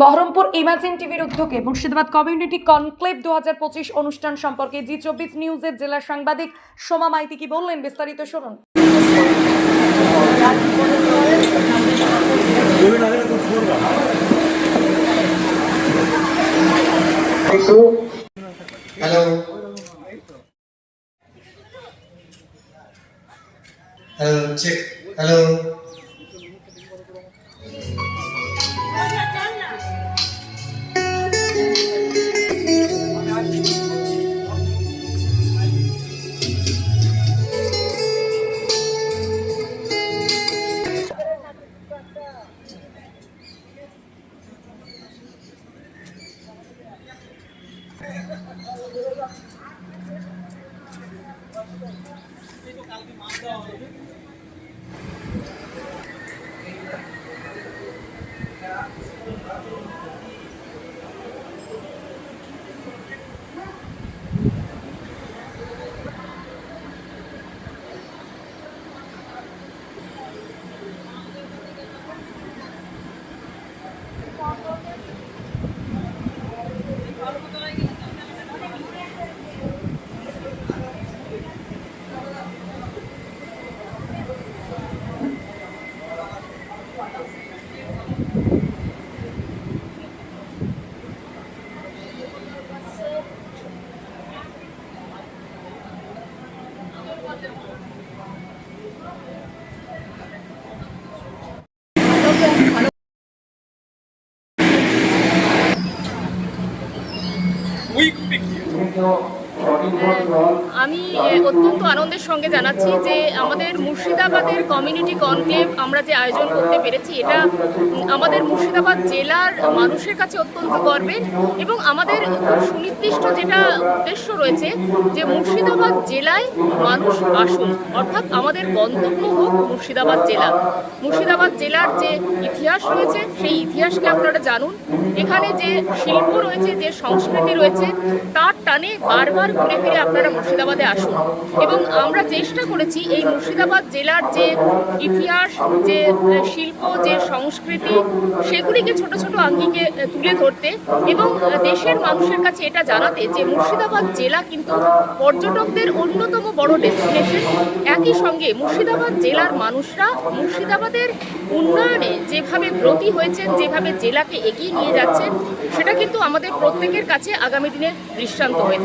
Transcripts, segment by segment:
Baharampur imagine টিভির উদ্যোগে Murshidabad community conclave দু হাজার পঁচিশ অনুষ্ঠান সম্পর্কে জি চব্বিশ নিউজের জেলা সাংবাদিক সোমা মাইতি কি বললেন? বিস্তারিত শুনুন। Hello hello check hello No. esempio আমি অত্যন্ত আনন্দের সঙ্গে জানাচ্ছি যে আমাদের মুর্শিদাবাদের কমিউনিটি কনক্লেভ আমরা যে আয়োজন করতে পেরেছি, এটা আমাদের মুর্শিদাবাদ জেলার মানুষের কাছে অত্যন্ত গর্বের এবং আমাদের সুনির্দিষ্ট যেটা উদ্দেশ্য রয়েছে যে মুর্শিদাবাদ জেলায় মানুষ আসুন, অর্থাৎ আমাদের গন্তব্য হোক মুর্শিদাবাদ জেলা। মুর্শিদাবাদ জেলার যে ইতিহাস রয়েছে, সেই ইতিহাসকে আপনারা জানুন। এখানে যে শিল্প রয়েছে, যে সংস্কৃতি রয়েছে, তার টানে বারবার ঘুরে ফিরে আপনারা মুর্শিদাবাদে আসুন। এবং আমরা চেষ্টা করেছি এই মুর্শিদাবাদ জেলার যে ইতিহাস, যে শিল্প, যে সংস্কৃতি, সেগুলিকে ছোট ছোট আঙ্গিকে তুলে ধরতে এবং দেশের মানুষের কাছে এটা জানাতে যে মুর্শিদাবাদ জেলা কিন্তু পর্যটকদের অন্যতম বড় ডেস্টিনেশন। একই সঙ্গে মুর্শিদাবাদ জেলার মানুষরা মুর্শিদাবাদের উন্নয়নে যেভাবে ব্রতী হয়েছেন, যেভাবে জেলাকে এগিয়ে নিয়ে যাচ্ছেন, সেটা কিন্তু আমাদের প্রত্যেকের কাছে আগামী দিনের দৃষ্টান্ত হয়ে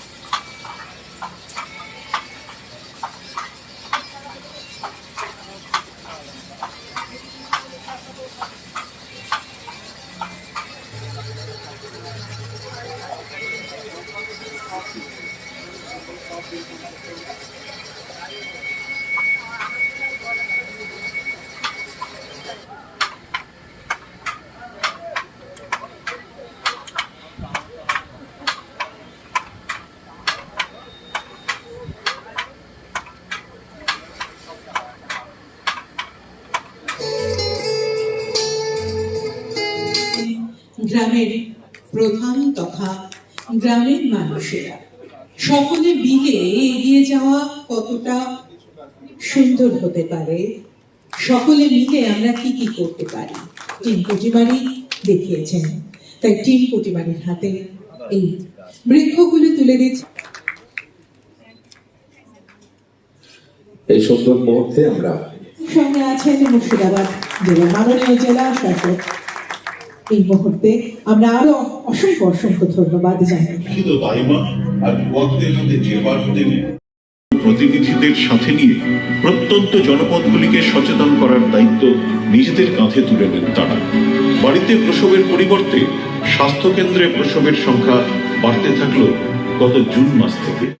গ্রামের প্রধান তথা গ্রামের মানুষেরা। সকলে মিলে এগিয়ে যাওয়া কতটা সুন্দর হতে পারে? সকলে মিলে আমরা কি কি করতে পারি? টিম কুটিবাড়ি দেখিয়েছেন। তাই টিম কুটিবাড়ির হাতে এই বৃক্ষগুলো তুলে দিচ্ছে এই সুন্দর মুহূর্তে আমরা সঙ্গে আছেন মুর্শিদাবাদ জেলা মাননীয় জেলা শাসক। এই মুহূর্তে আমরা আরও অসংখ্য অসংখ্য ধন্যবাদ জানাই। প্রতিনিধিদের সাথে নিয়ে প্রত্যন্ত জনপদগুলিকে সচেতন করার দায়িত্ব নিজেদের কাঁধে তুলে নেন তারা। বাড়িতে প্রসবের পরিবর্তে স্বাস্থ্যকেন্দ্রে প্রসবের সংখ্যা বাড়তে থাকল গত জুন মাস থেকে।